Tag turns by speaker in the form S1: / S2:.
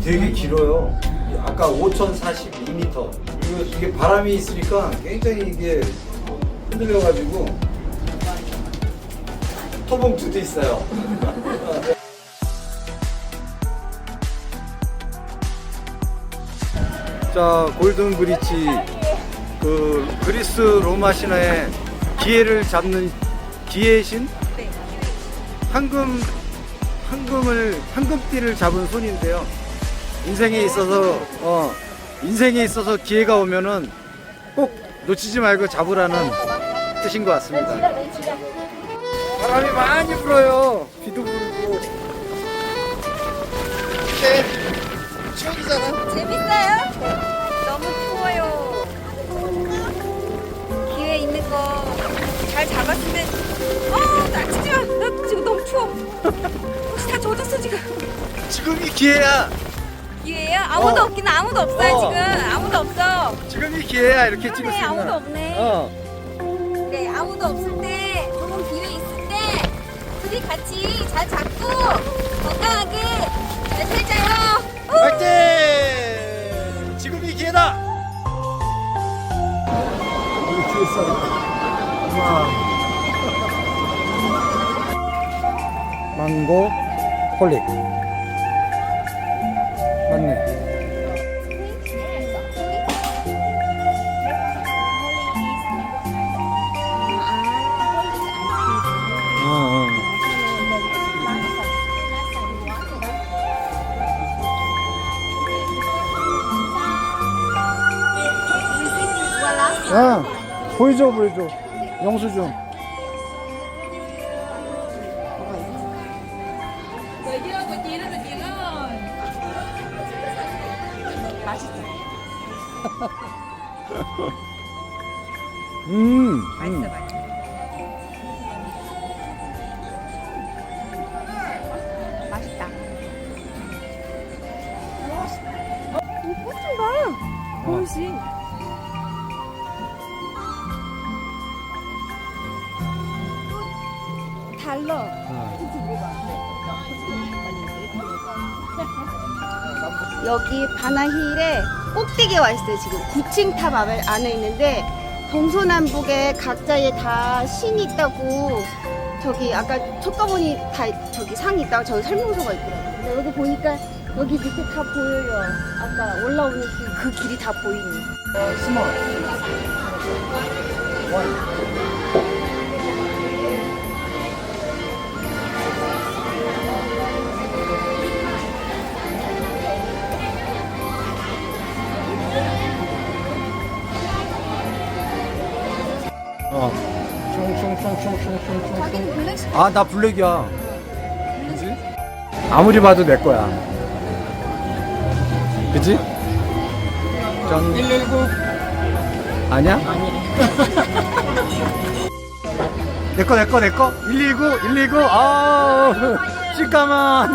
S1: 되게 길어요. 아까 5,042m. 이거 이게 바람이 있으니까 굉장히 이게 흔들려가지고 토봉투도 있어요. 자 골든 브릿지 그 그리스 로마 신화의 기회를 잡는 기회의 신
S2: 네.
S1: 황금 황금을 황금띠를 잡은 손인데요. 인생에 있어서 어 인생에 있어서 기회가 오면은 꼭 놓치지 말고 잡으라는 뜻인 것 같습니다. 바람이 많이 불어요. 비도 불고. 네, 추억이잖아. 지금이 기회야.
S2: 기회야? 아무도
S1: 어.
S2: 없긴 아무도 없어요
S1: 어.
S2: 지금. 아무도 없어.
S1: 지금이 기회야. 이렇게 찍을 수
S2: 그러네,
S1: 있는.
S2: 아무도 없네.
S1: 어.
S2: 네, 아무도 없을 때, 좋은 기회 있을 때, 둘이 같이 잘 잡고 건강하게 잘 살자요. 우!
S1: 화이팅! 지금이 기회다. 망고 홀릭 맞네. 어, 어. 야, 보여줘, 보여줘. 영수증. 음,
S2: 맛있어,
S1: 음.
S2: 맛있어. 맛있다. 이 꽃좀 봐. 보이지? 달러.
S3: 여기 바나힐에 꼭대기에 와 있어요. 지금 9층 탑 안에- 있는데 동서남북에 각자에 다 신이 있다고 저기 아까 촉가보니 다 저기 상이 있다고 저기 설명서가 있더라고요. 근데 여기 보니까 여기 밑에 다 보여요. 아까 올라오는 길, 그 길이 다 보이니.
S1: 스몰. 어. 슝슝슝슝슝슝슝.
S3: 자기는 블랙
S1: 아, 나 블랙이야. 그지? 아무리 봐도 내 거야. 그지? 전 119 아니야? 내 거, 내 거, 내 거. 119, 119. 아, 시까만.